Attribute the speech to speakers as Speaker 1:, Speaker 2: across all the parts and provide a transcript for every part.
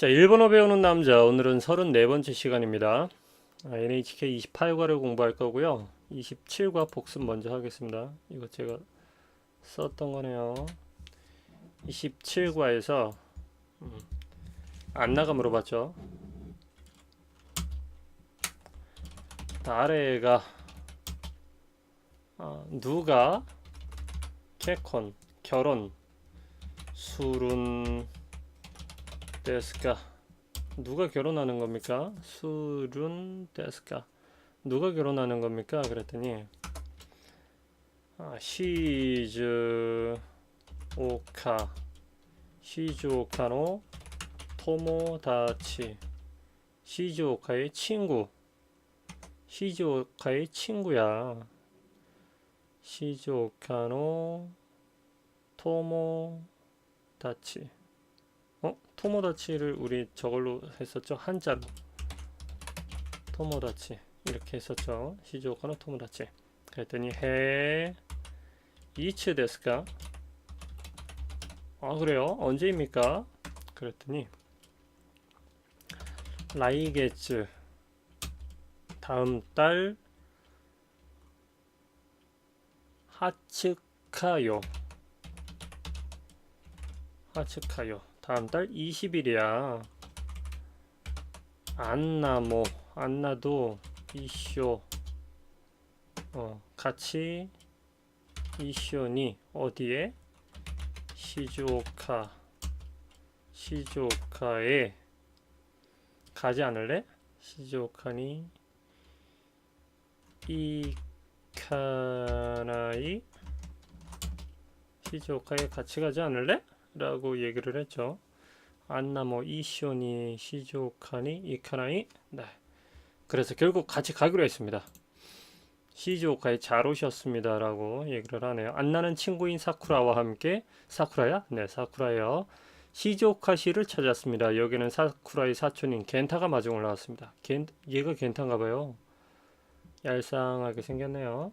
Speaker 1: 자, 일본어 배우는 남자. 오늘은 34번째 시간입니다. 아, NHK 28과를 공부할 거고요. 27과 복습 먼저 하겠습니다. 이거 제가 썼던 거네요. 27과에서 음, 안 나가 물어봤죠. 아래가 아, 누가 개콘 결혼 술은 데스까 누가 결혼하는 겁니까? 술은 데스까 누가 결혼하는 겁니까? 그랬더니 아, 시즈 오카. 시즈 오카노 토모다치. 시즈 오카의 친구. 시즈 오카의 친구야. 시즈 오카노 토모다치 어? 토모다치를 우리 저걸로 했었죠? 한자로 토모다치 이렇게 했었죠? 시즈오카노 토모다치 그랬더니 해 이츠 데스까? 아 그래요? 언제입니까? 그랬더니 라이게츠 다음 달 하츠카요 하츠카요 다음 달 20일이야. 안나모 안나도 이쇼. 어 같이 이쇼니 어디에? 시즈오카. 시즈오카에. 가지 않을래? 시즈오카니 이카나이? 시즈오카에 같이 가지 않을래? 라고 얘기를 했죠. 안나모 이시오니 시즈오카니 이카나이 네. 그래서 결국 같이 가기로 했습니다. 시즈오카에 잘 오셨습니다 라고 얘기를 하네요. 안나는 친구인 사쿠라와 함께 사쿠라야? 네, 사쿠라요. 시즈오카 시를 찾았습니다. 여기는 사쿠라의 사촌인 겐타가 마중 올라왔습니다. 겐 얘가 겐타인가 봐요. 얄쌍하게 생겼네요.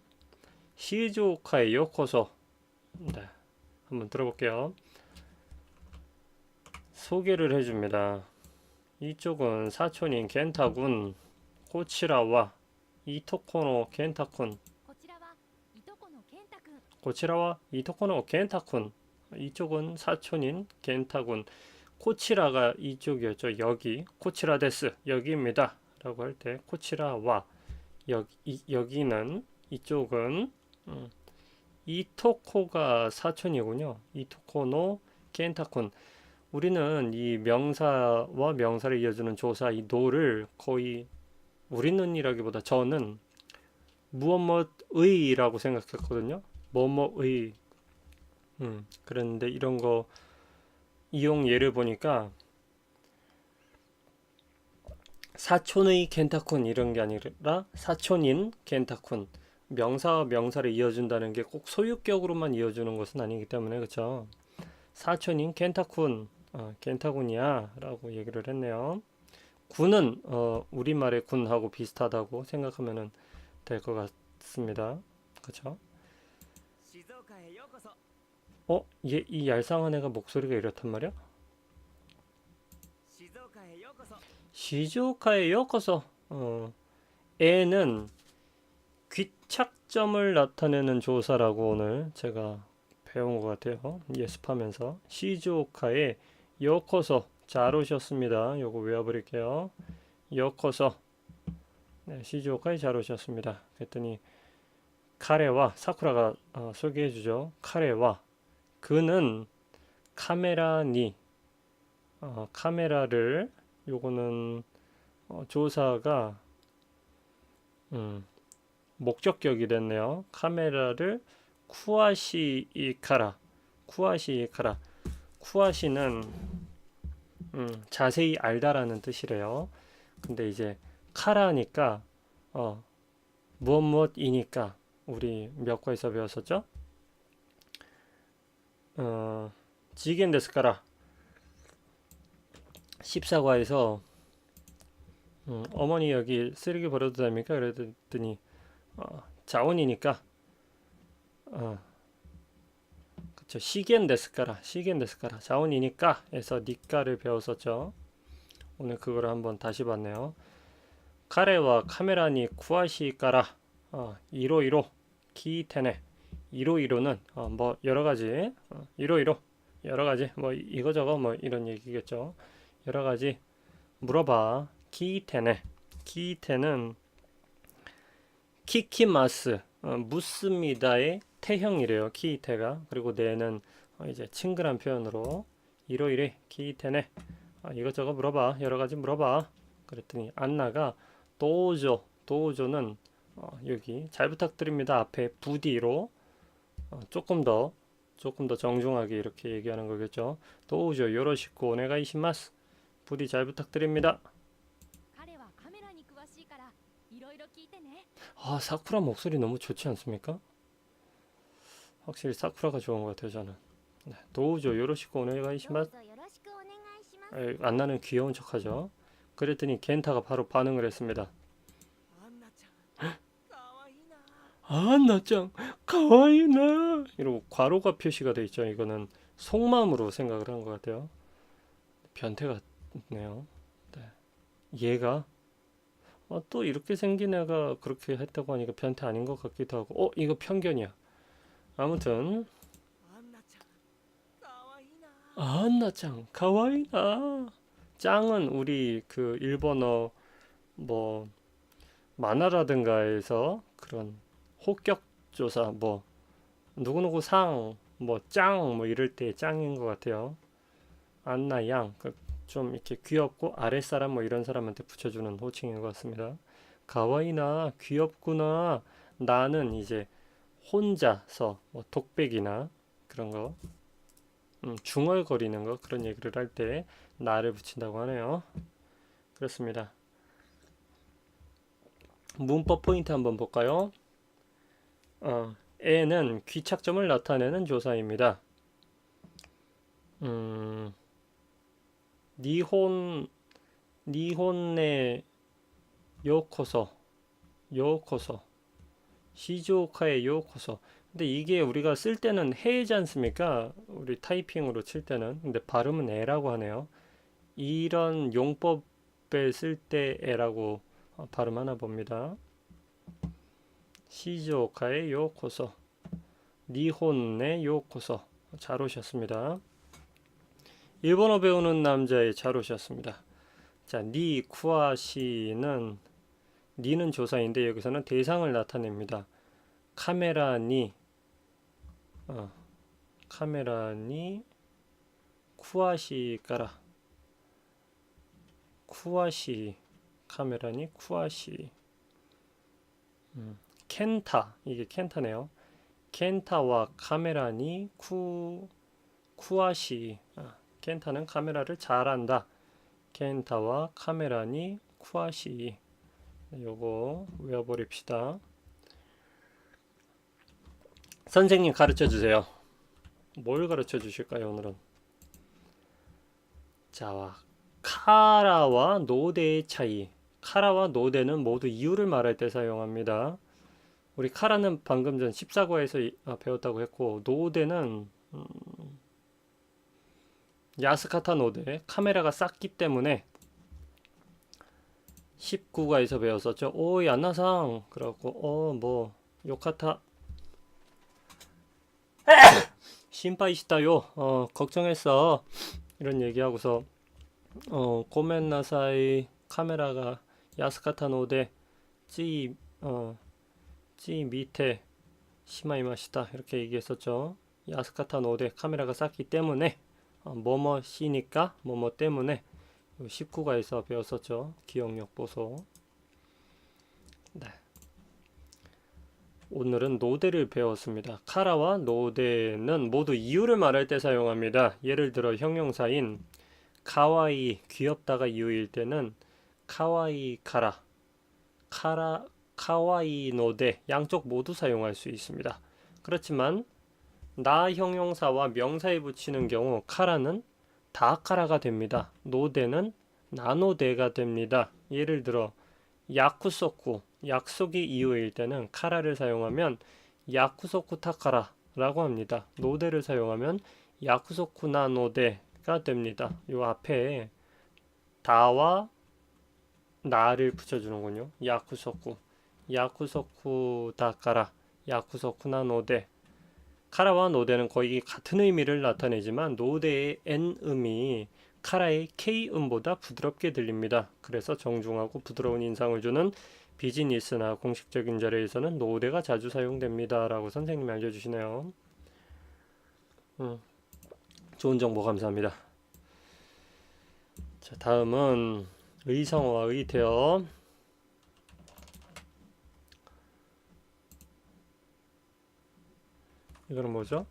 Speaker 1: 시즈오카에 요코소. 네. 한번 들어볼게요. 소개를 해줍니다. 이쪽은 사촌인 겐타군 코치라와 이토코노
Speaker 2: 겐타쿤
Speaker 1: 코치라와 이토코노 겐타쿤 이쪽은 사촌인 겐타군 코치라가 이쪽이었죠. 여기 코치라 데스 여기입니다. 라고 할 때 코치라와 여기, 여기는 이쪽은 음, 이토코가 사촌이군요. 이토코노 겐타쿤 우리는 이 명사와 명사를 이어주는 조사 이 노를 거의 우리는이라기보다 저는 무엇 무엇의라고 생각했거든요. 뭐뭐의. 음, 그랬는데 이런 거 이용 예를 보니까 사촌의 겐타쿤 이런 게 아니라 사촌인 겐타쿤 명사와 명사를 이어준다는 게 꼭 소유격으로만 이어주는 것은 아니기 때문에 그렇죠. 사촌인 겐타쿤 어, 아, 겐타군이야라고 얘기를 했네요. 군은 어, 우리말의 군하고 비슷하다고 생각하면 될 것 같습니다. 그렇죠? 어? 얘, 이 얄쌍한 애가 목소리가 이렇단 말이야? 시즈오카에 여어서 어, 에는 귀착점을 나타내는 조사라고 오늘 제가 배운 것 같아요. 어, 예습하면서 시즈오카에 요코소 잘 오셨습니다. 요거 외워버릴게요. 요코소. 네, 시즈오카에 잘 오셨습니다. 그랬더니 카레와 사쿠라가 어, 소개해 주죠. 카레와 그는 카메라니 어, 카메라를 요거는 어, 조사가 음, 목적격이 됐네요. 카메라를 쿠아시 이카라 쿠아시 이카라 쿠아시는 음, 자세히 알다라는 뜻이래요. 근데 이제 카라니까 어, 무엇 무엇이니까 우리 몇 과에서 배웠었죠? 어, 지겐 데스카라 14과에서 음, 어머니 여기 쓰레기 버려도 됩니까? 그랬더니 어, 자원이니까 어, 그쵸 시겐 데스카라 시겐 데스카라. 자원이니까 해서 니까를 배웠었죠. 오늘 그거를 한번 다시 봤네요. 카레와 카메라니 쿠아시까라. 어, 이로 이로 키테네. 이로 이로는 어, 뭐 여러 가지 어, 이로 이로 여러 가지 뭐 이거저거 뭐 이런 얘기겠죠. 여러 가지 물어봐. 키테네. 키테는 키키마스 어, 묻습니다의 태형이래요. 키이테가. 그리고 내는 어, 이제 친근한 표현으로 이러이래 키이테네. 아, 이것저것 물어봐. 여러 가지 물어봐. 그랬더니 안나가 도우조 도우조는 어, 여기 잘 부탁드립니다 앞에 부디로 어, 조금 더 조금 더 정중하게 이렇게 얘기하는 거겠죠 도우조 요러시코 오네가이시마스 부디 잘 부탁드립니다 아 사쿠라 목소리 너무 좋지 않습니까? 확실히 사쿠라가 좋은 것 같아요 저는. 네, 도우죠. 요로시코 오네가이시맛 안 나는 귀여운 척하죠. 그랬더니 겐타가 바로 반응을 했습니다. 안나짱. 아, 가와이나. 이러고 괄호가 표시가 돼 있죠. 이거는 속마음으로 생각을 한 것 같아요. 변태 같네요. 네. 얘가? 어, 또 이렇게 생긴 애가 그렇게 했다고 하니까 변태 아닌 것 같기도 하고. 어 이거 편견이야. 아무튼 안나짱 가와이나 짱은 우리 그 일본어 뭐 만화라든가에서 그런 호격 조사 뭐 누구누구 상 뭐 짱뭐 뭐 이럴 때 짱인 것 같아요. 안나 양. 그 좀 이렇게 귀엽고 아랫사람 뭐 이런 사람한테 붙여주는 호칭인 것 같습니다. 가와이나 귀엽구나 나는 이제 혼자서 뭐 독백이나 그런 거 음, 중얼거리는 거 그런 얘기를 할 때 나를 붙인다고 하네요. 그렇습니다. 문법 포인트 한번 볼까요? 어, 에는 귀착점을 나타내는 조사입니다. 음, 니혼 니혼네 요코소 요코소 시조카의 요코소 근데 이게 우리가 쓸 때는 해이지 않습니까? 우리 타이핑으로 칠 때는. 근데 발음은 에라고 하네요. 이런 용법에 쓸 때 에라고 어, 발음하나 봅니다. 시조카의 요코소. 니혼의 요코소. 잘 오셨습니다. 일본어 배우는 남자의 잘 오셨습니다. 자, 니 쿠아시는 니는 조사인데 여기서는 대상을 나타냅니다. 카메라니 어, 카메라니 쿠아시 까라. 쿠아시 카메라니 쿠아시. 음, 켄타 이게 켄타네요. 켄타와 카메라니 쿠 쿠아시. 아, 켄타는 카메라를 잘한다. 켄타와 카메라니 쿠아시. 네, 요거 외워버립시다 선생님 가르쳐 주세요. 뭘 가르쳐 주실까요, 오늘은? 자, 카라와 노대의 차이. 카라와 노대는 모두 이유를 말할 때 사용합니다. 우리 카라는 방금 전 14과에서 배웠다고 했고, 노대는 음, 야스카타 노대, 카메라가 쌌기 때문에 19과에서 배웠었죠. 오, 야나상. 그래갖고, 어, 뭐, 요카타. 심파이시다요. 어, 걱정했어. 이런 얘기하고서 어, 고멘나사이 카메라가 야스카타 노데 찌 어, 찌 밑에 시마이마시다. 이렇게 얘기했었죠. 야스카타 노데 카메라가 쌌기 때문에 어, 뭐뭐 시니까 뭐뭐 때문에 19과에서 배웠었죠. 기억력 보소. 네. 오늘은 노대를 배웠습니다. 카라와 노대는 모두 이유를 말할 때 사용합니다. 예를 들어 형용사인 카와이 귀엽다가 이유일 때는 카와이 카라 카라 카와이 노대 양쪽 모두 사용할 수 있습니다. 그렇지만 나 형용사와 명사에 붙이는 경우 카라는 다카라가 됩니다. 노대는 나노대가 됩니다. 예를 들어 야쿠소쿠 약속이 이유일 때는 카라를 사용하면 야쿠소쿠 타카라라고 합니다. 노대를 사용하면 야쿠소쿠 나 노대가 됩니다. 요 앞에 다와 나를 붙여주는군요. 야쿠소쿠. 야쿠소쿠 다카라. 야쿠소쿠 나 노데. 카라와 노데는 거의 같은 의미를 나타내지만 노데의 N 음이 카라의 K 음보다 부드럽게 들립니다. 그래서 정중하고 부드러운 인상을 주는 비즈니스나 공식적인 자리에서는 노데가 자주 사용됩니다. 라고 선생님이 알려주시네요. 음, 좋은 정보 감사합니다. 자, 다음은 의성어와 의태어. 이거는 뭐죠?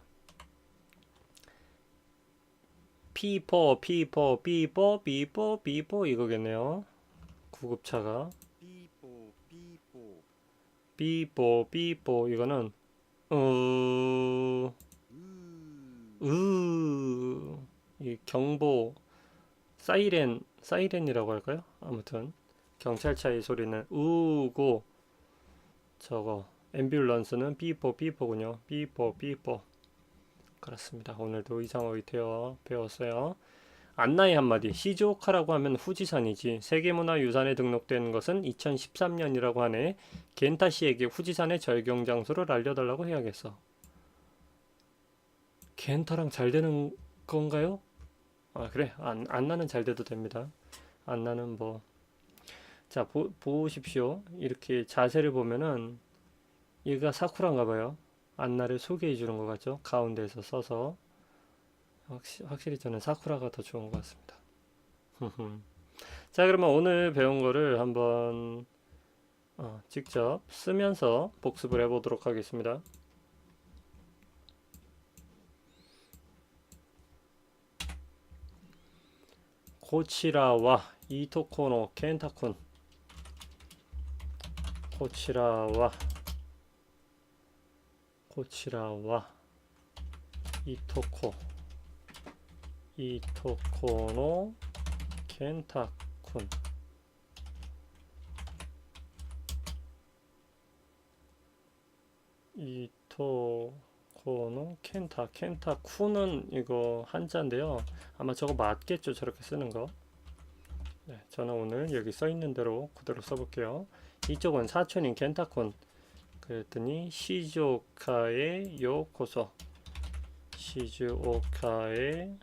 Speaker 1: 피포, 피포, 피포, 피포, 피포 이거겠네요. 구급차가
Speaker 3: 삐뽀 삐뽀
Speaker 1: 삐뽀, 삐뽀 이거는 으,
Speaker 3: 으
Speaker 1: 경보 사이렌, 사이렌이라고 할까요? 아무튼 경찰차의 소리는 우고 저거 앰뷸런스는 삐뽀, 삐뽀군요. 삐뽀, 삐뽀. 그렇습니다. 오늘도 이상어의 태어 배웠어요. 안나의 한마디 시즈오카라고 하면 후지산이지 세계문화유산에 등록된 것은 2013년이라고 하네 겐타 씨에게 후지산의 절경 장소를 알려달라고 해야겠어 겐타랑 잘 되는 건가요? 아 그래 안, 안나는 잘 돼도 됩니다 안나는 뭐 자 보십시오 이렇게 자세를 보면은 얘가 사쿠라인가 봐요 안나를 소개해 주는 것 같죠 가운데에서 써서 확시, 확실 히 저는 사쿠라가 더 좋은 것 같습니다. 자, 그러면 오늘 배운 거를 한번 어, 직접 쓰면서 복습을 해보도록 하겠습니다. 고치라와 이토코노 켄타쿤 고치라와 고치라와 이토코 이토코노 켄타쿤. 이토코노 켄타 켄타쿤은 이거 한자인데요. 아마 저거 맞겠죠? 저렇게 쓰는 거. 네, 저는 오늘 여기 써 있는 대로 그대로 써볼게요. 이쪽은 사촌인 켄타쿤 그랬더니 시조카의 요코소 시즈오카의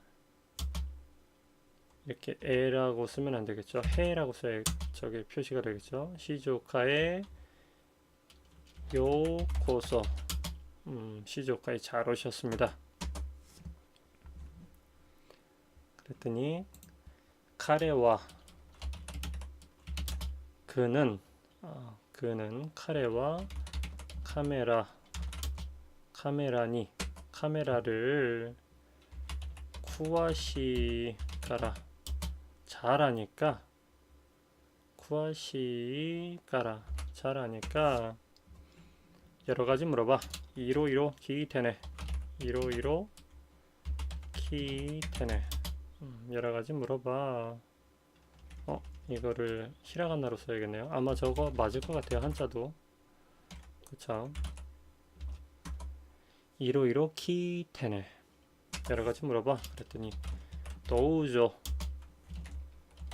Speaker 1: 이렇게 에라고 쓰면 안 되겠죠. 해라고 써야 저게 표시가 되겠죠. 시즈오카의 요코소 음, 시즈오카에 잘 오셨습니다. 그랬더니 카레와 그는 어, 그는 카레와 카메라 카메라니 카메라를 쿠와시가라. 잘하니까 쿠와시가라. 잘하니까 여러 가지 물어봐. 이로 이로 키테네. 이로 이로 키테네. 음, 여러 가지 물어봐. 어 이거를 히라가나로 써야겠네요. 아마 저거 맞을 것 같아요 한자도 그쵸? 이로이로 키테네. 여러 가지 물어봐. 그랬더니 도우조.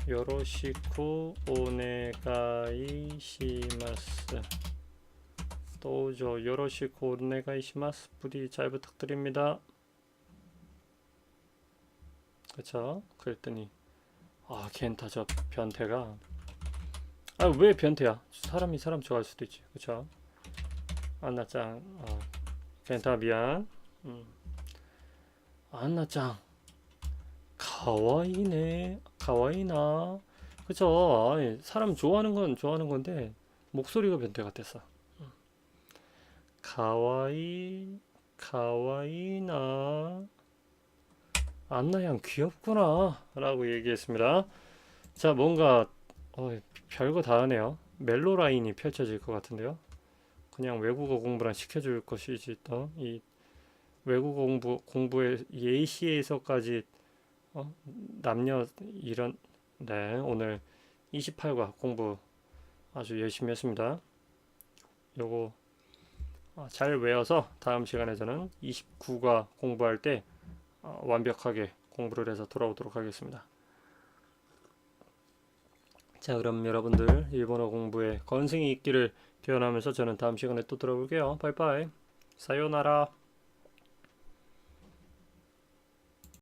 Speaker 1: 요로시쿠 오네가이 시마스. 도우조 요로시쿠 오네가이 시마스. 부디 잘 부탁드립니다. 그쵸? 그랬더니 아 켄타 저 변태가. 아 왜 변태야? 사람이 사람 좋아할 수도 있지. 그쵸 안나짱 어, 켄타 미안. 음. 안나짱 가와이네 가와이나. 그쵸? 사람 좋아하는 건 좋아하는 건데 목소리가 변태 같았어. 음. 가와이 가와이나. 안나양 귀엽구나 라고 얘기했습니다. 자 뭔가 어, 별거 다 하네요. 멜로 라인이 펼쳐질 것 같은데요 그냥 외국어 공부랑 시켜줄 것이지 또이 외국어 공부 공부에 예시에서까지 어? 남녀 이런 네 오늘 28과 공부 아주 열심히 했습니다. 요거 어, 잘 외워서 다음 시간에 저는 29과 공부할 때 어, 완벽하게 공부를 해서 돌아오도록 하겠습니다. 자, 그럼 여러분들 일본어 공부에 건승이 있기를 기원하면서 저는 다음 시간에 또 돌아올게요. 바이바이. 사요나라.